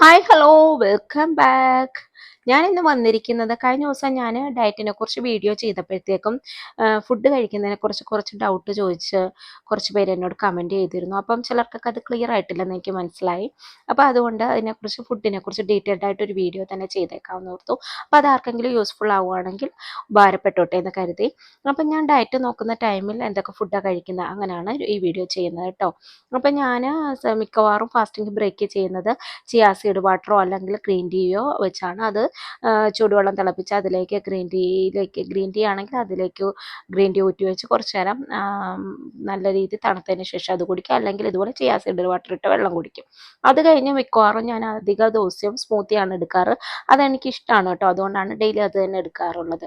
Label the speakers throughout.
Speaker 1: Hi hello welcome back ഞാൻ ഇന്ന് വന്നിരിക്കുന്നത് കഴിഞ്ഞ ദിവസം ഞാൻ ഡയറ്റിനെ കുറിച്ച് വീഡിയോ ചെയ്തപ്പോഴത്തേക്കും ഫുഡ് കഴിക്കുന്നതിനെ കുറിച്ച് കുറച്ച് ഡൗട്ട് ചോദിച്ച് കുറച്ച് പേര് എന്നോട് കമന്റ് ചെയ്തിരുന്നു. അപ്പം ചിലർക്കൊക്കെ അത് ക്ലിയർ ആയിട്ടില്ലെന്ന് എനിക്ക് മനസ്സിലായി. അപ്പോൾ അതുകൊണ്ട് അതിനെക്കുറിച്ച് ഫുഡിനെ കുറിച്ച് ഡീറ്റെയിൽഡ് ആയിട്ട് ഒരു വീഡിയോ തന്നെ ചെയ്തേക്കാമെന്ന് ഓർത്തു. അപ്പോൾ അത് ആർക്കെങ്കിലും യൂസ്ഫുൾ ആവുകയാണെങ്കിൽ ഉപകാരപ്പെട്ടോട്ടെ എന്ന് കരുതി. അപ്പം ഞാൻ ഡയറ്റ് നോക്കുന്ന ടൈമിൽ എന്തൊക്കെ ഫുഡാണ് കഴിക്കുന്നത് അങ്ങനെയാണ് ഈ വീഡിയോ ചെയ്യുന്നത് കേട്ടോ അപ്പം ഞാൻ മിക്കവാറും ഫാസ്റ്റിംഗ് ബ്രേക്ക് ചെയ്യുന്നത് ചിയാ സീഡ് വാട്ടറോ അല്ലെങ്കിൽ ഗ്രീൻ ടീയോ വെച്ചാണ്. അത് ചൂടുവെള്ളം തിളപ്പിച്ച് അതിലേക്ക് ഗ്രീൻ ടീയിലേക്ക് ഗ്രീൻ ടീ ആണെങ്കിൽ അതിലേക്ക് ഗ്രീൻ ടീ ഊറ്റി വെച്ച് കുറച്ച് നേരം നല്ല രീതിയിൽ തണുത്തതിന് ശേഷം അത് കുടിക്കുക. അല്ലെങ്കിൽ ഇതുപോലെ ചെയ്യാ സൈഡ് വാട്ടർ ഇട്ട് വെള്ളം കുടിക്കും. അത് കഴിഞ്ഞ് മിക്കവാറും ഞാൻ അധിക ദിവസവും സ്മൂത്തിയാണ് എടുക്കാറ്. അതെനിക്ക് ഇഷ്ടമാണ് കേട്ടോ. അതുകൊണ്ടാണ് ഡെയിലി അത് തന്നെ എടുക്കാറുള്ളത്.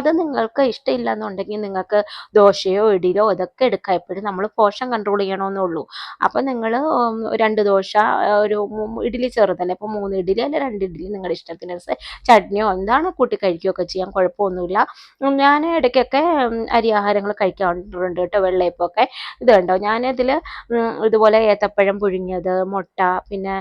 Speaker 1: അത് നിങ്ങൾക്ക് ഇഷ്ടമില്ല എന്നുണ്ടെങ്കിൽ നിങ്ങൾക്ക് ദോശയോ ഇടിയിലോ ഇതൊക്കെ എടുക്കാം എപ്പോഴും നമ്മൾ പോഷൻ കൺട്രോൾ ചെയ്യണമെന്നുള്ളൂ അപ്പം നിങ്ങൾ രണ്ട് ദോശ ഒരു ഇഡ്ഡലി ചെറുതല്ലേ? അപ്പോൾ മൂന്ന് ഇഡ്ഡലി അല്ലെങ്കിൽ രണ്ട് ഇഡ്ഡലി നിങ്ങളുടെ ഇഷ്ടത്തിനനുസരിച്ച് ചട്നിയോ എന്താണ് കൂട്ടി കഴിക്കുകയൊക്കെ ചെയ്യാം. കുഴപ്പമൊന്നുമില്ല. ഞാൻ ഇടയ്ക്കൊക്കെ അരി ആഹാരങ്ങൾ കഴിക്കാറുണ്ട് കേട്ടോ വെള്ളയപ്പമൊക്കെ. ഇത് കണ്ടോ? ഞാനിതിൽ ഇതുപോലെ ഏത്തപ്പഴം പുഴുങ്ങിയത് മുട്ട പിന്നെ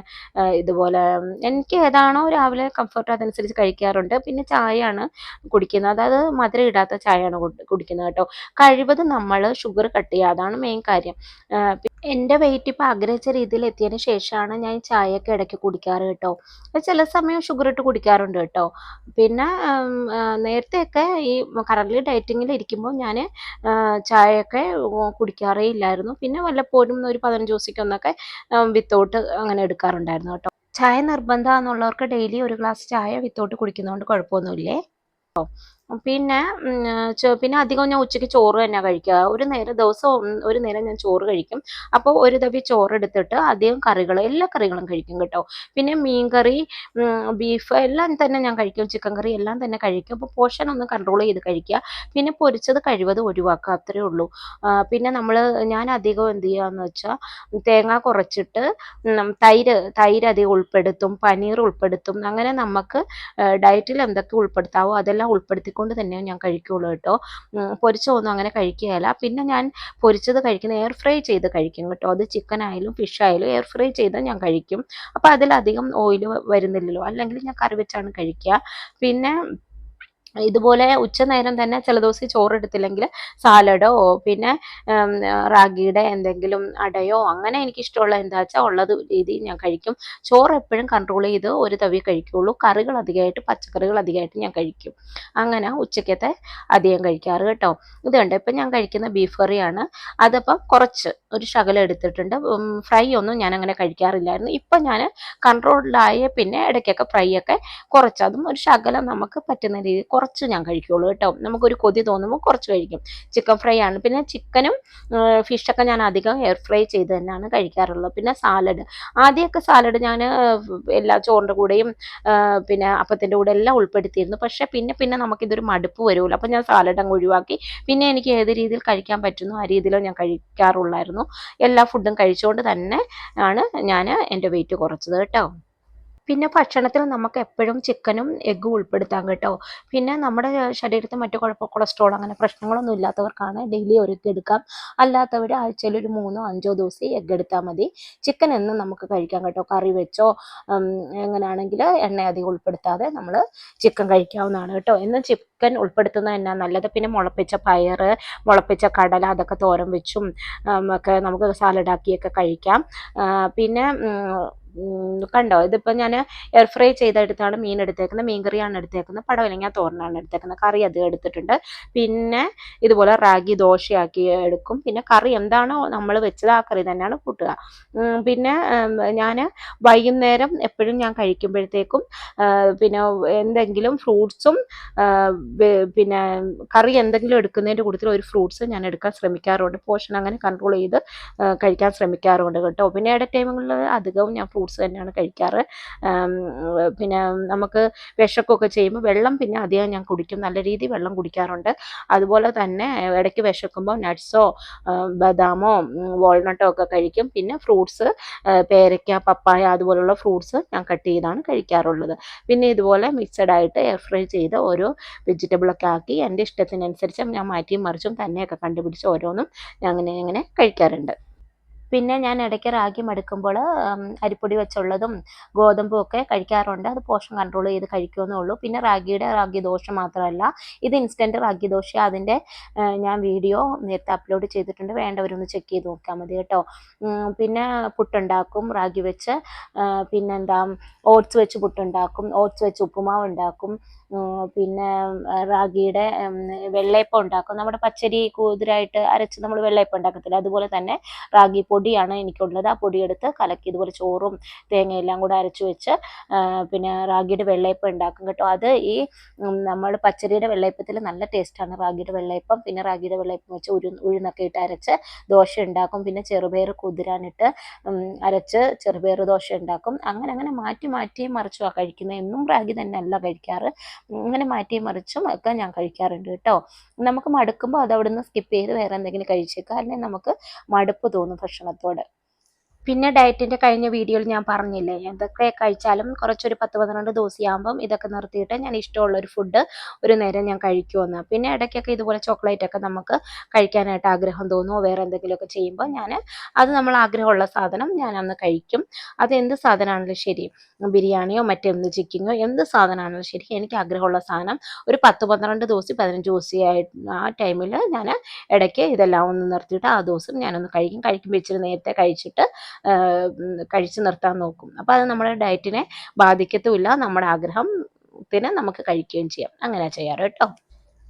Speaker 1: ഇതുപോലെ എനിക്ക് ഏതാണോ രാവിലെ കംഫർട്ട് അതനുസരിച്ച് കഴിക്കാറുണ്ട്. പിന്നെ ചായയാണ് കുടിക്കുന്നത്. അതായത് മധുരം ഇടാത്ത ചായയാണ് കുടിക്കുന്നത് കേട്ടോ. കഴിവതും നമ്മൾ ഷുഗർ കട്ട് ചെയ്യുക. അതാണ് മെയിൻ കാര്യം. എന്റെ വെയിറ്റ് ഇപ്പോൾ ആഗ്രഹിച്ച രീതിയിൽ എത്തിയതിന് ശേഷമാണ് ഞാൻ ചായയൊക്കെ ഇടയ്ക്ക് കുടിക്കാറ് കേട്ടോ. ചില സമയം ഷുഗർ ഇട്ട് കുടിക്കാറുണ്ട് കേട്ടോ. പിന്നെ നേരത്തെയൊക്കെ ഈ കറന്റ് ഡയറ്റിങ്ങിൽ ഇരിക്കുമ്പോൾ ഞാൻ ചായയൊക്കെ കുടിക്കാറേ ഇല്ലായിരുന്നു. പിന്നെ വല്ലപ്പോഴും ഒരു പതിനഞ്ച് ദിവസത്തേക്കൊന്നൊക്കെ വിത്തൗട്ട് അങ്ങനെ എടുക്കാറുണ്ടായിരുന്നു കേട്ടോ. ചായ നിർബന്ധമാണെന്നുള്ളവർക്ക് ഡെയിലി ഒരു ഗ്ലാസ് ചായ വിത്തൗട്ട് കുടിക്കുന്നതുകൊണ്ട് കുഴപ്പമൊന്നുമില്ലേ? പിന്നെ പിന്നെ അധികം ഞാൻ ഉച്ചയ്ക്ക് ചോറ് തന്നെ കഴിക്കുക ഒരു നേരം ദിവസം ഒരു നേരം ഞാൻ ചോറ് കഴിക്കും. അപ്പോൾ ഒരു തവി ചോറ് എടുത്തിട്ട് അധികം കറികൾ എല്ലാ കറികളും കഴിക്കും കേട്ടോ. പിന്നെ മീൻ കറി ബീഫ് എല്ലാം തന്നെ ഞാൻ കഴിക്കും. ചിക്കൻ കറി എല്ലാം തന്നെ കഴിക്കും. അപ്പോൾ പോഷൻ ഒന്ന് കൺട്രോൾ ചെയ്ത് കഴിക്കുക പിന്നെ പൊരിച്ചത് കഴിവതും ഒഴിവാക്കുക അത്രേ ഉള്ളൂ. പിന്നെ നമ്മൾ ഞാൻ അധികം എന്ത് ചെയ്യാന്ന് വെച്ചാൽ തേങ്ങ കുറച്ചിട്ട് തൈര് തൈര് അധികം ഉൾപ്പെടുത്തും പനീർ ഉൾപ്പെടുത്തും. അങ്ങനെ നമുക്ക് ഡയറ്റിൽ എന്തൊക്കെ ഉൾപ്പെടുത്താവോ അതെല്ലാം ഉൾപ്പെടുത്തി കൊണ്ട് തന്നെ ഞാൻ കഴിക്കുകയുള്ളൂ കേട്ടോ. പൊരിച്ചതൊന്നും അങ്ങനെ കഴിക്കുകയില്ല. പിന്നെ ഞാൻ പൊരിച്ചത് കഴിക്കുന്ന എയർ ഫ്രൈ ചെയ്ത് കഴിക്കും കേട്ടോ. അത് ചിക്കൻ ആയാലും ഫിഷ് ആയാലും എയർ ഫ്രൈ ചെയ്ത് ഞാൻ കഴിക്കും. അപ്പോൾ അതിലധികം ഓയിൽ വരുന്നില്ലല്ലോ. അല്ലെങ്കിൽ ഞാൻ കറി വെച്ചാണ് കഴിക്കുക. പിന്നെ ഇതുപോലെ ഉച്ചനേരം തന്നെ ചില ദിവസം ചോറ് എടുത്തില്ലെങ്കിൽ സാലഡോ പിന്നെ റാഗിയുടെ എന്തെങ്കിലും അടയോ അങ്ങനെ എനിക്ക് ഇഷ്ടമുള്ള എന്താ വെച്ചാൽ ഉള്ളത് രീതിയിൽ ഞാൻ കഴിക്കും. ചോറ് എപ്പോഴും കൺട്രോൾ ചെയ്ത് ഒരു തവി കഴിക്കുകയുള്ളൂ കറികൾ അധികമായിട്ട് പച്ചക്കറികൾ അധികമായിട്ട് ഞാൻ കഴിക്കും. അങ്ങനെ ഉച്ചക്കത്തെ അധികം കഴിക്കാറ് കേട്ടോ. ഇതുണ്ട് ഇപ്പം ഞാൻ കഴിക്കുന്ന ബീഫ് കറിയാണ്. അതപ്പം കുറച്ച് ഒരു ശകലം എടുത്തിട്ടുണ്ട്. ഫ്രൈ ഒന്നും ഞാൻ അങ്ങനെ കഴിക്കാറില്ലായിരുന്നു. ഇപ്പം ഞാൻ കൺട്രോൾഡായ പിന്നെ ഇടയ്ക്കൊക്കെ ഫ്രൈ ഒക്കെ കുറച്ച്. അതും ഒരു ശകലം നമുക്ക് പറ്റുന്ന രീതിയിൽ കുറച്ച് ഞാൻ കഴിക്കുകയുള്ളൂ കേട്ടോ. നമുക്കൊരു കൊതി തോന്നുമ്പോൾ കുറച്ച് കഴിക്കും. ചിക്കൻ ഫ്രൈ ആണ്. പിന്നെ ചിക്കനും ഫിഷൊക്കെ ഞാൻ അധികം എയർ ഫ്രൈ ചെയ്ത് തന്നെയാണ് കഴിക്കാറുള്ളത്. പിന്നെ സാലഡ് ആദ്യമൊക്കെ സാലഡ് ഞാൻ എല്ലാ ചോറിന്റെ കൂടെയും പിന്നെ അപ്പത്തിന്റെ കൂടെ എല്ലാം ഉൾപ്പെടുത്തിയിരുന്നു. പക്ഷേ പിന്നെ പിന്നെ നമുക്കിതൊരു മടുപ്പ് വരുമല്ലോ അപ്പോൾ ഞാൻ സാലഡ് അങ്ങ് ഒഴിവാക്കി. പിന്നെ എനിക്ക് ഏത് രീതിയിൽ കഴിക്കാൻ പറ്റുന്നു ആ രീതിയിലോ ഞാൻ കഴിക്കാറുള്ളായിരുന്നു. എല്ലാ ഫുഡും കഴിച്ചുകൊണ്ട് തന്നെ ആണ് ഞാൻ എന്റെ വെയിറ്റ് കുറച്ചത് കേട്ടോ. പിന്നെ ഭക്ഷണത്തിൽ നമുക്ക് എപ്പോഴും ചിക്കനും എഗ്ഗും ഉൾപ്പെടുത്താം കേട്ടോ. പിന്നെ നമ്മുടെ ശരീരത്തിൽ മറ്റു കുഴപ്പം കൊളസ്ട്രോൾ അങ്ങനെ പ്രശ്നങ്ങളൊന്നും ഇല്ലാത്തവർക്കാണ് ഡെയിലി ഒരു എടുക്കാം. അല്ലാത്തവർ ആഴ്ചയിൽ ഒരു മൂന്നോ അഞ്ചോ ദിവസം എഗ്ഗ് എടുത്താൽ മതി. ചിക്കൻ എന്നും നമുക്ക് കഴിക്കാം കേട്ടോ. കറി വെച്ചോ എങ്ങനെയാണെങ്കിൽ എണ്ണ അധികം ഉൾപ്പെടുത്താതെ നമ്മൾ ചിക്കൻ കഴിക്കാവുന്നതാണ് കേട്ടോ. എന്നും ചിക്കൻ ഉൾപ്പെടുത്തുന്നത് എന്നാ നല്ലത്? പിന്നെ മുളപ്പിച്ച പയർ മുളപ്പിച്ച കടല അതൊക്കെ തോരൻ വെച്ചും ഒക്കെ നമുക്ക് സാലഡാക്കിയൊക്കെ കഴിക്കാം. പിന്നെ കണ്ടോ? ഇതിപ്പോൾ ഞാൻ എയർ ഫ്രൈ ചെയ്തെടുത്താണ് മീൻ എടുത്തേക്കുന്നത്. മീൻ കറിയാണ് എടുത്തേക്കുന്നത്. പടവലങ്ങ തോരനാണ് എടുത്തേക്കുന്നത്. കറി അത് എടുത്തിട്ടുണ്ട്. പിന്നെ ഇതുപോലെ റാഗി ദോശയാക്കി എടുക്കും. പിന്നെ കറി എന്താണോ നമ്മൾ വെച്ചത് ആ കറി തന്നെയാണ് കൂട്ടുക. പിന്നെ ഞാൻ വൈകുന്നേരം എപ്പോഴും ഞാൻ കഴിക്കുമ്പോഴത്തേക്കും പിന്നെ എന്തെങ്കിലും ഫ്രൂട്ട്സും പിന്നെ കറി എന്തെങ്കിലും എടുക്കുന്നതിന്റെ കൂട്ടത്തിൽ ഒരു ഫ്രൂട്ട്സ് ഞാൻ എടുക്കാൻ ശ്രമിക്കാറുണ്ട്. പോഷൻ അങ്ങനെ കൺട്രോൾ ചെയ്ത് കഴിക്കാൻ ശ്രമിക്കാറുണ്ട് കേട്ടോ. പിന്നെ ഇട ടൈമുകളിൽ അധികവും ഞാൻ ഫ്രൂട്ട്സ് തന്നെയാണ് കഴിക്കാറ്. പിന്നെ നമുക്ക് വിശക്കൊക്കെ ചെയ്യുമ്പോൾ വെള്ളം പിന്നെ അധികം ഞാൻ കുടിക്കും. നല്ല രീതിയിൽ വെള്ളം കുടിക്കാറുണ്ട്. അതുപോലെ തന്നെ ഇടയ്ക്ക് വിശക്കുമ്പോൾ നട്ട്സോ ബദാമോ വാൾനട്ടോ ഒക്കെ കഴിക്കും. പിന്നെ ഫ്രൂട്ട്സ് പേരയ്ക്ക പപ്പായ അതുപോലുള്ള ഫ്രൂട്ട്സ് ഞാൻ കട്ട് ചെയ്താണ് കഴിക്കാറുള്ളത്. പിന്നെ ഇതുപോലെ മിക്സഡ് ആയിട്ട് എയർ ഫ്രൈ ചെയ്ത് ഓരോ വെജിറ്റബിളൊക്കെ ആക്കി എന്റെ ഇഷ്ടത്തിനനുസരിച്ച് ഞാൻ മാറ്റിയും മറിച്ചും തന്നെയൊക്കെ കണ്ടുപിടിച്ച് ഓരോന്നും ഞാൻ അങ്ങനെ അങ്ങനെ കഴിക്കാറുണ്ട്. പിന്നെ ഞാൻ ഇടയ്ക്ക് റാഗി മടുക്കുമ്പോൾ അരിപ്പൊടി വെച്ചുള്ളതും ഗോതമ്പും ഒക്കെ കഴിക്കാറുണ്ട്. അത് പോഷൻ കൺട്രോൾ ചെയ്ത് കഴിക്കുമെന്നേ ഉള്ളൂ. പിന്നെ റാഗിയുടെ റാഗി ദോഷം മാത്രമല്ല ഇത് ഇൻസ്റ്റന്റ് റാഗി ദോശ. അതിന്റെ ഞാൻ വീഡിയോ നേരത്തെ അപ്ലോഡ് ചെയ്തിട്ടുണ്ട്. വേണ്ടവരൊന്ന് ചെക്ക് ചെയ്ത് നോക്കിയാൽ മതി കേട്ടോ. പിന്നെ പുട്ടുണ്ടാക്കും റാഗി വെച്ച്. പിന്നെന്താ ഓട്സ് വെച്ച് പുട്ടുണ്ടാക്കും. ഓട്സ് വെച്ച് ഉപ്പുമാവ് ഉണ്ടാക്കും. പിന്നെ റാഗിയുടെ വെള്ളയപ്പം ഉണ്ടാക്കും. നമ്മുടെ പച്ചരി കുതിരായിട്ട് അരച്ച് നമ്മൾ വെള്ളയപ്പം ഉണ്ടാക്കത്തില്ല. അതുപോലെ തന്നെ റാഗി പൊടിയാണ് എനിക്കുള്ളത്. ആ പൊടിയെടുത്ത് കലക്കി ഇതുപോലെ ചോറും തേങ്ങയെല്ലാം കൂടെ അരച്ച് വെച്ച് പിന്നെ റാഗിയുടെ വെള്ളയപ്പം ഉണ്ടാക്കും കേട്ടോ. അത് ഈ നമ്മൾ പച്ചരിയുടെ വെള്ളയപ്പത്തിൽ നല്ല ടേസ്റ്റാണ് റാഗിയുടെ വെള്ളയപ്പം. പിന്നെ റാഗിയുടെ വെള്ളയപ്പം വെച്ച് ഉരു ഉഴുന്നൊക്കെ ഇട്ട് അരച്ച് ദോശ ഉണ്ടാക്കും. പിന്നെ ചെറുപയർ കുതിരാനിട്ട് അരച്ച് ചെറുപയർ ദോശ ഉണ്ടാക്കും. അങ്ങനെ അങ്ങനെ മാറ്റി മാറ്റി മറിച്ചുമാണ് കഴിക്കുന്നത് എന്നും റാഗി തന്നെ അല്ല കഴിക്കാറ്. ഇങ്ങനെ മാറ്റി മറിച്ചും ഒക്കെ ഞാൻ കഴിക്കാറുണ്ട് കേട്ടോ. നമുക്ക് മടുക്കുമ്പോൾ അത് അവിടുന്ന് സ്കിപ്പ് ചെയ്ത് വേറെ എന്തെങ്കിലും കഴിച്ചേക്കാം. അല്ലെങ്കിൽ നമുക്ക് മടുപ്പ് തോന്നും ഭക്ഷണത്തോട്. പിന്നെ ഡയറ്റിന്റെ കഴിഞ്ഞ വീഡിയോയിൽ ഞാൻ പറഞ്ഞില്ലേ എന്തൊക്കെ കഴിച്ചാലും കുറച്ചൊരു പത്ത് പന്ത്രണ്ട് ദിവസമാകുമ്പം ഇതൊക്കെ നിർത്തിയിട്ട് ഞാൻ ഇഷ്ടമുള്ള ഒരു ഫുഡ് ഒരു നേരം ഞാൻ കഴിക്കുമെന്ന്. പിന്നെ ഇടയ്ക്കൊക്കെ ഇതുപോലെ ചോക്ലേറ്റ് ഒക്കെ നമുക്ക് കഴിക്കാനായിട്ട് ആഗ്രഹം തോന്നുമോ വേറെ എന്തെങ്കിലുമൊക്കെ ചെയ്യുമ്പോൾ ഞാൻ അത് നമ്മൾ ആഗ്രഹമുള്ള സാധനം ഞാൻ അന്ന് കഴിക്കും. അത് എന്ത് സാധനമാണെങ്കിലും ശരി ബിരിയാണിയോ മറ്റെന്ത് ചിക്കനോ എന്ത് സാധനമാണെങ്കിലും ശരി എനിക്ക് ആഗ്രഹമുള്ള സാധനം ഒരു പത്ത് പന്ത്രണ്ട് ദിവസം പതിനഞ്ച് ദിവസമായി ആ ടൈമിൽ ഞാൻ ഇടയ്ക്ക് ഇതെല്ലാം ഒന്ന് നിർത്തിയിട്ട് ആ ദിവസം ഞാനൊന്ന് കഴിക്കും. കഴിക്കുമ്പോൾ ഇച്ചിരി നേരത്തെ കഴിച്ചിട്ട് കഴിച്ചു നിർത്താൻ നോക്കും. അപ്പോൾ അത് നമ്മുടെ ഡയറ്റിനെ ബാധിക്കത്തുമില്ല. നമ്മുടെ ആഗ്രഹം ആഗ്രഹത്തിന് നമുക്ക് കഴിക്കുകയും ചെയ്യാം. അങ്ങനെ ചെയ്യാറ് കേട്ടോ.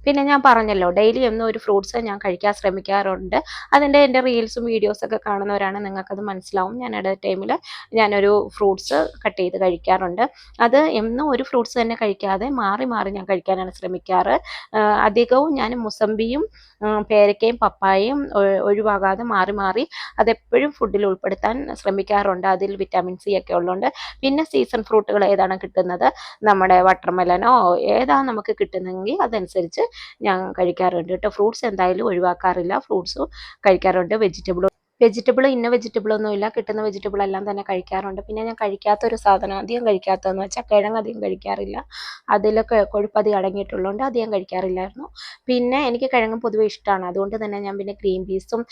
Speaker 1: പിന്നെ ഞാൻ പറഞ്ഞല്ലോ ഡെയിലി എന്നും ഒരു ഫ്രൂട്ട്സ് ഞാൻ കഴിക്കാൻ ശ്രമിക്കാറുണ്ട്. അതിന്റെ എന്റെ റീൽസും വീഡിയോസൊക്കെ കാണുന്നവരാണ് നിങ്ങൾക്കത് മനസ്സിലാവും. ഞാൻ ഇട ടൈമിൽ ഞാനൊരു ഫ്രൂട്ട്സ് കട്ട് ചെയ്ത് കഴിക്കാറുണ്ട്. അത് എന്നും ഒരു ഫ്രൂട്ട്സ് തന്നെ കഴിക്കാതെ മാറി മാറി ഞാൻ കഴിക്കാനാണ് ശ്രമിക്കാറ്. അധികവും ഞാൻ മുസമ്പിയും പേരക്കയും പപ്പായയും ഒഴിവാകാതെ മാറി മാറി അതെപ്പോഴും ഫുഡിൽ ഉൾപ്പെടുത്താൻ ശ്രമിക്കാറുണ്ട്. അതിൽ വിറ്റാമിൻ സി ഒക്കെ ഉള്ളതുകൊണ്ട് പിന്നെ സീസൺ ഫ്രൂട്ടുകൾ ഏതാണ് കിട്ടുന്നത്? നമ്മുടെ വട്ടർമെലനോ ഏതാണ് നമുക്ക് കിട്ടുന്നതെങ്കിൽ അതനുസരിച്ച് ഞാൻ കഴിക്കാറുണ്ട് കേട്ടോ. ഫ്രൂട്ട്സ് എന്തായാലും ഒഴിവാക്കാറില്ല. ഫ്രൂട്ട്സും കഴിക്കാറുണ്ട്. വെജിറ്റബിൾ വെജിറ്റബിൾ ഇന്ന വെജിറ്റബിൾ ഒന്നുമില്ല കിട്ടുന്ന വെജിറ്റബിൾ എല്ലാം തന്നെ കഴിക്കാറുണ്ട്. പിന്നെ ഞാൻ കഴിക്കാത്ത ഒരു സാധനം അധികം കഴിക്കാത്തതെന്ന് വെച്ചാൽ കിഴങ്ങ് അധികം കഴിക്കാറില്ല. അതിലൊക്കെ കൊഴുപ്പ് അധികം അടങ്ങിയിട്ടുള്ളതുകൊണ്ട് അധികം കഴിക്കാറില്ലായിരുന്നു. പിന്നെ എനിക്ക് കിഴങ്ങ് പൊതുവെ ഇഷ്ടമാണ്. അതുകൊണ്ട് തന്നെ ഞാൻ പിന്നെ ക്രീം പീസും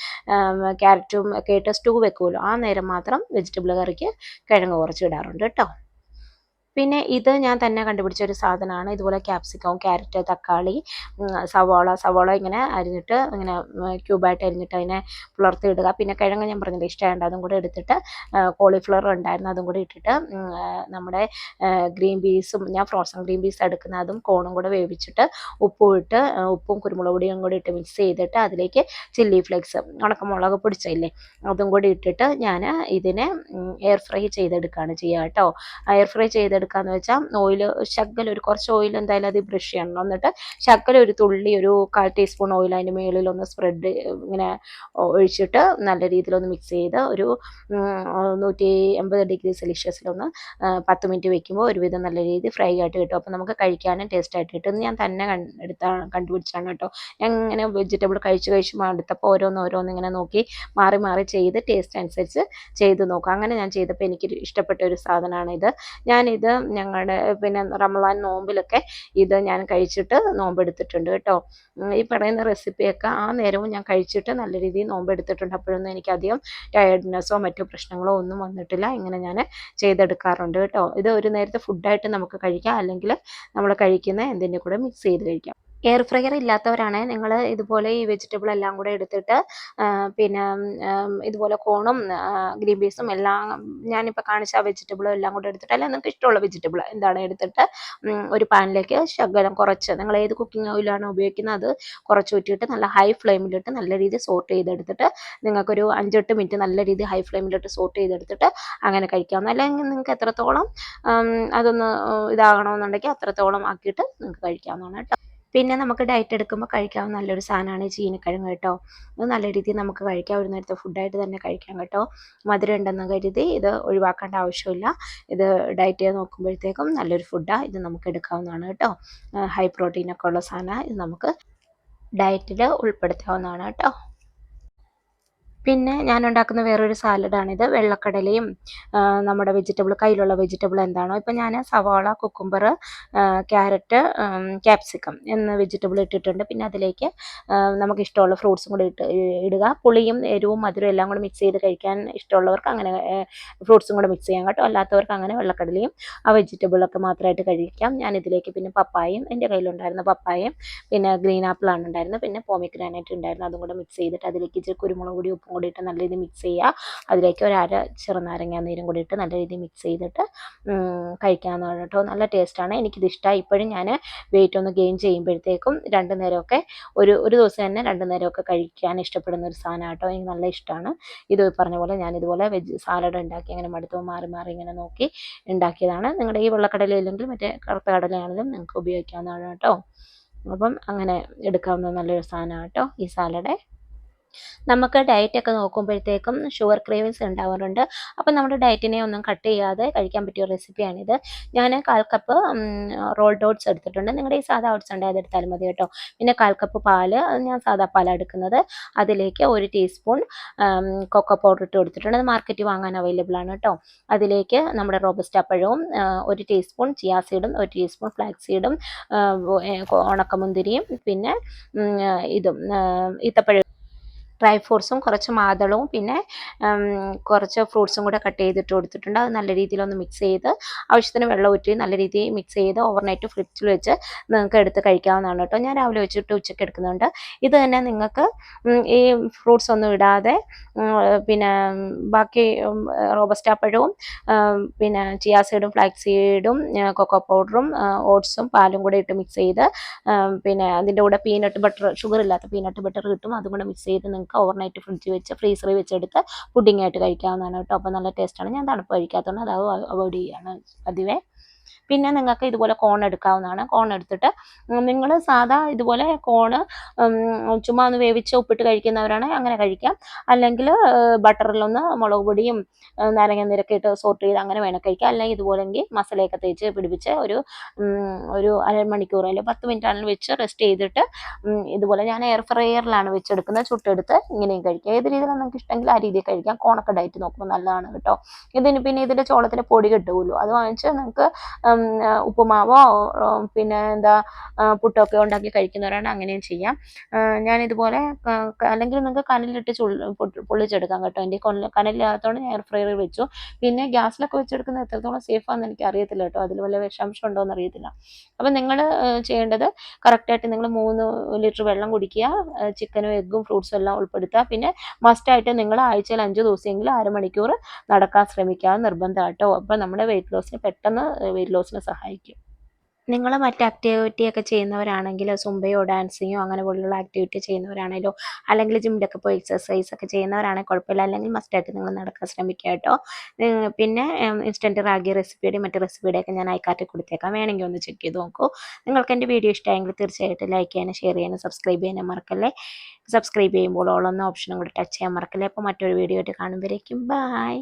Speaker 1: ക്യാരറ്റും ഒക്കെ ഇട്ട് സ്റ്റൂ വെക്കുമല്ലോ. ആ നേരം മാത്രം വെജിറ്റബിൾ കറിക്ക് കിഴങ്ങ് കുറച്ച് ഇടാറുണ്ട് കേട്ടോ. പിന്നെ ഇത് ഞാൻ തന്നെ കണ്ടുപിടിച്ച ഒരു സാധനമാണ് ഇതുപോലെ ക്യാപ്സിക്കം ക്യാരറ്റ് തക്കാളി സവോള സവോള ഇങ്ങനെ അരിഞ്ഞിട്ട് ഇങ്ങനെ ക്യൂബായിട്ട് അരിഞ്ഞിട്ട് അതിനെ പുലർത്തി ഇടുക പിന്നെ കിഴങ്ങ് ഞാൻ പറഞ്ഞില്ല ഇഷ്ടമുണ്ട് അതും കൂടെ എടുത്തിട്ട് കോളിഫ്ലവർ ഉണ്ടായിരുന്നു അതും കൂടി ഇട്ടിട്ട് നമ്മുടെ ഗ്രീൻ പീസും ഞാൻ ഫ്രോസൺ ഗ്രീൻ പീസ് എടുക്കുന്ന അതും കോണും കൂടെ വേവിച്ചിട്ട് ഉപ്പും ഇട്ട് ഉപ്പും കുരുമുളക് പൊടിയും കൂടി ഇട്ട് മിക്സ് ചെയ്തിട്ട് അതിലേക്ക് ചില്ലി ഫ്ലേക്സ് ഉണക്കമുളക് പൊടിച്ചില്ലേ അതും കൂടി ഇട്ടിട്ട് ഞാൻ ഇതിനെ എയർ ഫ്രൈ ചെയ്തെടുക്കുകയാണ് ചെയ്യുക കേട്ടോ എയർ ഫ്രൈ ചെയ്തെടുക്കുക എടുക്കാന്ന് വെച്ചാൽ ഓയിൽ ശകലം ഒരു കുറച്ച് ഓയിൽ എന്തായാലും അത് ബ്രഷ് ചെയ്യണം. എന്നിട്ട് ശകലം ഒരു തുള്ളി ഒരു കാൽ ടീസ്പൂൺ ഓയിൽ അതിന്റെ മുകളിൽ ഒന്ന് സ്പ്രെഡ് ഇങ്ങനെ ഒഴിച്ചിട്ട് നല്ല രീതിയിലൊന്ന് മിക്സ് ചെയ്ത് ഒരു നൂറ്റി എൺപത് ഡിഗ്രി സെൽഷ്യസിലൊന്ന് പത്ത് മിനിറ്റ് വെക്കുമ്പോൾ ഒരുവിധം നല്ല രീതിയിൽ ഫ്രൈ ആയിട്ട് കിട്ടും. അപ്പോൾ നമുക്ക് കഴിക്കാനും ടേസ്റ്റ് ആയിട്ട് കിട്ടും. ഞാൻ തന്നെ എടുത്താണ് കണ്ടുപിടിച്ചാണ് കേട്ടോ. ഞാൻ ഇങ്ങനെ വെജിറ്റബിൾ കഴിച്ച് കഴിച്ച് മടുത്തപ്പോൾ ഓരോന്ന് ഓരോന്ന് ഇങ്ങനെ നോക്കി മാറി മാറി ചെയ്ത് ടേസ്റ്റ് അനുസരിച്ച് ചെയ്ത് നോക്കും. അങ്ങനെ ഞാൻ ചെയ്തപ്പോൾ എനിക്ക് ഇഷ്ടപ്പെട്ട ഒരു സാധനമാണ് ഇത് ഞാനിത് ഞങ്ങളുടെ പിന്നെ റമളാൻ നോമ്പിലൊക്കെ ഇത് ഞാൻ കഴിച്ചിട്ട് നോമ്പെടുത്തിട്ടുണ്ട് കേട്ടോ. ഈ പറയുന്ന റെസിപ്പിയൊക്കെ ആ നേരവും ഞാൻ കഴിച്ചിട്ട് നല്ല രീതിയിൽ നോമ്പെടുത്തിട്ടുണ്ട്. അപ്പോഴൊന്നും എനിക്കധികം ടയർഡ്നെസ്സോ മറ്റു പ്രശ്നങ്ങളോ ഒന്നും വന്നിട്ടില്ല. ഇങ്ങനെ ഞാൻ ചെയ്തെടുക്കാറുണ്ട് കേട്ടോ. ഇത് ഒരു നേരത്തെ ഫുഡായിട്ട് നമുക്ക് കഴിക്കാം. അല്ലെങ്കിൽ നമ്മൾ കഴിക്കുന്ന എന്തിന്റെ കൂടെ മിക്സ് ചെയ്ത് കഴിക്കാം. എയർ ഫ്രയർ ഇല്ലാത്തവരാണ്. നിങ്ങൾ ഇതുപോലെ ഈ വെജിറ്റബിൾ എല്ലാം കൂടെ എടുത്തിട്ട് പിന്നെ ഇതുപോലെ കോണും ഗ്രീൻ പീസും എല്ലാം ഞാനിപ്പോൾ കാണിച്ച ആ വെജിറ്റബിളും എല്ലാം കൂടെ എടുത്തിട്ട് അല്ലെങ്കിൽ നിങ്ങൾക്ക് ഇഷ്ടമുള്ള വെജിറ്റബിൾ എന്താണ് എടുത്തിട്ട് ഒരു പാനിലേക്ക് ശകലം കുറച്ച് നിങ്ങൾ ഏത് കുക്കിംഗ് ഓയിലാണ് ഉപയോഗിക്കുന്നത് അത് കുറച്ച് ഊറ്റിയിട്ട് നല്ല ഹൈ ഫ്ലെയിമിലിട്ട് നല്ല രീതിയിൽ സോട്ട് ചെയ്തെടുത്തിട്ട് നിങ്ങൾക്കൊരു അഞ്ചെട്ട് മിനിറ്റ് നല്ല രീതിയിൽ ഹൈ ഫ്ലെയിമിലിട്ട് സോട്ട് ചെയ്തെടുത്തിട്ട് അങ്ങനെ കഴിക്കാവുന്ന അല്ലെങ്കിൽ നിങ്ങൾക്ക് എത്രത്തോളം അതൊന്ന് ഇതാകണമെന്നുണ്ടെങ്കിൽ അത്രത്തോളം ആക്കിയിട്ട് നിങ്ങൾക്ക് കഴിക്കാവുന്നതാണ് കേട്ടോ. പിന്നെ നമുക്ക് ഡയറ്റ് എടുക്കുമ്പോൾ കഴിക്കാവുന്ന നല്ലൊരു സാധനമാണ് ചീനക്കിഴങ്ങ് കേട്ടോ. ഇത് നല്ല രീതിയിൽ നമുക്ക് കഴിക്കാം. ഒരു നേരത്തെ ഫുഡായിട്ട് തന്നെ കഴിക്കാം കേട്ടോ. മധുരം ഉണ്ടെന്ന് കരുതി ഇത് ഒഴിവാക്കേണ്ട ആവശ്യമില്ല. ഇത് ഡയറ്റ് ചെയ്ത് നോക്കുമ്പോഴത്തേക്കും നല്ലൊരു ഫുഡാണ് ഇത് നമുക്ക് എടുക്കാവുന്നതാണ് കേട്ടോ. ഹൈ പ്രോട്ടീനൊക്കെ ഉള്ള സാധനം ഇത് നമുക്ക് ഡയറ്റിൽ ഉൾപ്പെടുത്താവുന്നതാണ് കേട്ടോ. പിന്നെ ഞാൻ ഉണ്ടാക്കുന്ന വേറൊരു സാലഡാണിത്. വെള്ളക്കടലയും നമ്മുടെ വെജിറ്റബിൾ കയ്യിലുള്ള വെജിറ്റബിൾ എന്താണോ. ഇപ്പം ഞാൻ സവാള കുക്കുംബർ ക്യാരറ്റ് ക്യാപ്സിക്കം എന്ന വെജിറ്റബിൾ ഇട്ടിട്ടുണ്ട്. പിന്നെ അതിലേക്ക് നമുക്ക് ഇഷ്ടമുള്ള ഫ്രൂട്ട്സും കൂടി ഇട്ട് ഇടുക. പുളിയും എരിവും മധുരവും എല്ലാം കൂടി മിക്സ് ചെയ്ത് കഴിക്കാൻ ഇഷ്ടമുള്ളവർക്ക് അങ്ങനെ ഫ്രൂട്ട്സും കൂടെ മിക്സ് ചെയ്യാം കേട്ടോ. അല്ലാത്തവർക്ക് അങ്ങനെ വെള്ളക്കടലയും ആ വെജിറ്റബിളൊക്കെ മാത്രമായിട്ട് കഴിക്കാം. ഞാൻ ഇതിലേക്ക് പിന്നെ പപ്പായയും എന്റെ കയ്യിലുണ്ടായിരുന്ന പപ്പായയും പിന്നെ ഗ്രീൻ ആപ്പിളാണ് ഉണ്ടായിരുന്നത്. പിന്നെ പോമിഗ്രാനൈറ്റ് ഉണ്ടായിരുന്നു. അതും കൂടെ മിക്സ് ചെയ്തിട്ട് അതിലേക്ക് ഇച്ചിരി കുരുമുളക് പൊടി ഉപ്പും കൂടി ഇട്ട് നല്ല രീതിയിൽ മിക്സ് ചെയ്യുക അതിലേക്ക് ഒരു അര ചെറുനാരങ്ങ നീരും കൂടി ഇട്ട് നല്ല രീതിയിൽ മിക്സ് ചെയ്തിട്ട് കഴിക്കാമെന്ന് കേട്ടോ നല്ല ടേസ്റ്റാണ് എനിക്കിത് ഇഷ്ടമായി ഇപ്പോഴും ഞാൻ വെയിറ്റ് ഒന്ന് ഗെയിൻ ചെയ്യുമ്പോഴത്തേക്കും രണ്ട് നേരമൊക്കെ ഒരു ഒരു ദിവസം തന്നെ രണ്ട് നേരമൊക്കെ കഴിക്കാൻ ഇഷ്ടപ്പെടുന്ന ഒരു സാധനം കേട്ടോ. എനിക്ക് നല്ല ഇഷ്ടമാണ് ഇത് പറഞ്ഞ പോലെ ഞാൻ ഇതുപോലെ വെജ് സാലഡ് ഉണ്ടാക്കി അങ്ങനെ മടുത്തു മാറി മാറി ഇങ്ങനെ നോക്കി ഉണ്ടാക്കിയതാണ്. നിങ്ങളുടെ ഈ വെള്ളക്കടല ഇല്ലെങ്കിൽ മറ്റേ കറുത്ത കടലയാണെങ്കിലും നിങ്ങൾക്ക് ഉപയോഗിക്കാവുന്നതാണ് കേട്ടോ. അപ്പം അങ്ങനെ എടുക്കാവുന്ന നല്ലൊരു സാധനമാണ് കേട്ടോ ഈ സാലഡ് നമുക്ക് ഡയറ്റൊക്കെ നോക്കുമ്പോഴത്തേക്കും ഷുഗർ ക്രേവിങ്സ് ഉണ്ടാവാറുണ്ട്. അപ്പോൾ നമ്മുടെ ഡയറ്റിനെ ഒന്നും കട്ട് ചെയ്യാതെ കഴിക്കാൻ പറ്റിയ റെസിപ്പിയാണിത് ഞാൻ കാൽ കപ്പ് റോൾ ഡോട്ട്സ് എടുത്തിട്ടുണ്ട്. നിങ്ങളുടെ ഈ സാധാ ഓട്സ് ഉണ്ടായത് എടുത്താലും മതി കേട്ടോ. പിന്നെ കാൽ കപ്പ് പാൽ ഞാൻ സാധാ പാലാണ് എടുക്കുന്നത്. അതിലേക്ക് ഒരു ടീസ്പൂൺ കൊക്കോ പൗഡർ ഇട്ട് കൊടുത്തിട്ടുണ്ട്. അത് മാർക്കറ്റിൽ വാങ്ങാൻ അവൈലബിൾ ആണ് കേട്ടോ. അതിലേക്ക് നമ്മുടെ റോബസ്റ്റ പഴവും ഒരു ടീസ്പൂൺ ചിയാ സീഡും ഒരു ടീസ്പൂൺ ഫ്ലാക്സ് സീഡും ഉണക്കമുന്തിരിയും പിന്നെ ഇതും ഈത്തപ്പഴം ഡ്രൈ ഫ്രൂട്ട്സും കുറച്ച് മാതളവും പിന്നെ കുറച്ച് ഫ്രൂട്ട്സും കൂടെ കട്ട് ചെയ്തിട്ട് കൊടുത്തിട്ടുണ്ട്. അത് നല്ല രീതിയിലൊന്ന് മിക്സ് ചെയ്ത് ആവശ്യത്തിന് വെള്ളം ഊറ്റി നല്ല രീതിയിൽ മിക്സ് ചെയ്ത് ഓവർനൈറ്റ് ഫ്രിഡ്ജിൽ വെച്ച് നിങ്ങൾക്ക് എടുത്ത് കഴിക്കാവുന്നതാണ് കേട്ടോ. ഞാൻ രാവിലെ വെച്ചിട്ട് ഉച്ചയ്ക്ക് എടുക്കുന്നുണ്ട്. ഇത് തന്നെ നിങ്ങൾക്ക് ഈ ഫ്രൂട്ട്സ് ഒന്നും ഇടാതെ പിന്നെ ബാക്കി റോബസ്റ്റ പഴവും പിന്നെ ചിയാ സീഡും ഫ്ലാക്സ് സീഡും കൊക്കോ പൗഡറും ഓട്സും പാലും കൂടെ ഇട്ട് മിക്സ് ചെയ്ത് പിന്നെ അതിന്റെ കൂടെ പീനട്ട് ബട്ടർ ഷുഗർ ഇല്ലാത്ത പീനട്ട് ബട്ടർ കിട്ടും. അതും കൂടെ മിക്സ് ചെയ്ത് നിങ്ങൾക്ക് ഓവർനൈറ്റ് ഫ്രിഡ്ജിൽ വെച്ച് ഫ്രീസറിൽ വെച്ചെടുത്ത് പുഡിംഗ് ആയിട്ട് കഴിക്കാവുന്നതാണ് കേട്ടോ. അപ്പോൾ നല്ല ടേസ്റ്റാണ് ഞാൻ തണുപ്പ് കഴിക്കാത്തതുകൊണ്ട് അത് അവോയ്ഡ് ചെയ്യുകയാണ് പതിവേ. പിന്നെ നിങ്ങൾക്ക് ഇതുപോലെ കോൺ എടുക്കാവുന്നതാണ്. കോൺ എടുത്തിട്ട് നിങ്ങൾ സാധാ ഇതുപോലെ കോണ് ചുമ്മാ ഒന്ന് വേവിച്ച് ഉപ്പിട്ട് കഴിക്കുന്നവരാണ് അങ്ങനെ കഴിക്കാം. അല്ലെങ്കിൽ ബട്ടറിലൊന്ന് മുളക് പൊടിയും നാരങ്ങ നീരൊക്കെ ഇട്ട് സോട്ട് ചെയ്ത് അങ്ങനെ വേണം കഴിക്കാം. അല്ലെങ്കിൽ ഇതുപോലെങ്കിൽ മസാലയൊക്കെ തേച്ച് പിടിപ്പിച്ച് ഒരു ഒരു അരമണിക്കൂർ അല്ലെങ്കിൽ പത്ത് മിനിറ്റ് ആണെങ്കിൽ വെച്ച് റെസ്റ്റ് ചെയ്തിട്ട് ഇതുപോലെ ഞാൻ എയർ ഫ്രയറിലാണ് വെച്ചെടുക്കുന്നത്. ചുട്ടെടുത്ത് ഇങ്ങനെയും കഴിക്കാം. ഏത് രീതിയിലാണ് നിങ്ങൾക്ക് ഇഷ്ടമെങ്കിൽ ആ രീതിയിൽ കഴിക്കാം. കോണൊക്കെ ഡയറ്റ് നോക്കുമ്പോൾ നല്ലതാണ് കേട്ടോ. ഇതിന് പിന്നെ ഇതിന്റെ ചോളത്തിന്റെ പൊടി കിട്ടുമല്ലോ അത് വാങ്ങിച്ച് നിങ്ങൾക്ക് ഉപ്പുമാവോ പിന്നെ എന്താ പുട്ടൊക്കെ ഉണ്ടാക്കി കഴിക്കുന്നവരാണ്. അങ്ങനെയും ചെയ്യാം. ഞാൻ ക- അല്ലെങ്കിൽ നിങ്ങൾക്ക് കനലിലിട്ട് പൊള്ളിച്ചെടുക്കാം കേട്ടോ. എന്റെ കനലില്ലാത്തതുകൊണ്ട് ഞാൻ എയർ ഫ്രയറിൽ വെച്ചു. പിന്നെ ഗ്യാസിലൊക്കെ വെച്ചെടുക്കുന്നത് എത്രത്തോളം സേഫ് ആണെന്ന് എനിക്ക് അറിയത്തില്ല കേട്ടോ. അതിൽ വല്ല വിഷാംശം ഉണ്ടോ എന്ന് അറിയത്തില്ല. അപ്പം നിങ്ങൾ ചെയ്യേണ്ടത് കറക്റ്റായിട്ട് നിങ്ങൾ മൂന്ന് ലിറ്റർ വെള്ളം കുടിക്കുക. ചിക്കനും എഗ്ഗും ഫ്രൂട്ട്സും എല്ലാം ഉൾപ്പെടുത്തുക. പിന്നെ മസ്റ്റായിട്ട് നിങ്ങൾ ആഴ്ചയിൽ അഞ്ച് ദിവസമെങ്കിലും അരമണിക്കൂർ നടക്കാൻ ശ്രമിക്കുക നിർബന്ധമായിട്ടോ അപ്പം നമ്മുടെ വെയിറ്റ് ലോസിന് പെട്ടെന്ന് വെയിറ്റ് ലോസിന് സഹായിക്കും. നിങ്ങൾ മറ്റ് ആക്ടിവിറ്റി ഒക്കെ ചെയ്യുന്നവരാണെങ്കിൽ സുംബയോ ഡാൻസിങ്ങോ അങ്ങനെ പോലുള്ള ആക്ടിവിറ്റി ചെയ്യുന്നവരാണെങ്കിലോ അല്ലെങ്കിൽ ജിമ്മിലൊക്കെ പോയി എക്സസൈസ് ഒക്കെ ചെയ്യുന്നവരാണെങ്കിൽ കുഴപ്പമില്ല. അല്ലെങ്കിൽ മസ്റ്റായിട്ട് നിങ്ങൾ നടക്കാൻ ശ്രമിക്കുക കേട്ടോ. പിന്നെ ഇൻസ്റ്റന്റ് റാഗി റെസിപ്പിയുടെയും മറ്റ് റെസിപ്പിയുടെയൊക്കെ ഞാൻ അയക്കാറ്റ് കൊടുത്തേക്കാം. വേണമെങ്കിൽ ഒന്ന് ചെക്ക് ചെയ്ത് നോക്കൂ. നിങ്ങൾക്ക് എന്റെ വീഡിയോ ഇഷ്ടമായെങ്കിൽ തീർച്ചയായിട്ടും ലൈക്ക് ചെയ്യാനും ഷെയർ ചെയ്യാനും സബ്സ്ക്രൈബ് ചെയ്യാനും മറക്കല്ലേ? സബ്സ്ക്രൈബ് ചെയ്യുമ്പോൾ ഓളൊന്ന് ഓപ്ഷനും കൂടി ടച്ച് ചെയ്യാൻ മറക്കല്ലേ? അപ്പോൾ മറ്റൊരു വീഡിയോ ആയിട്ട് കാണുമ്പോഴേക്കും ബൈ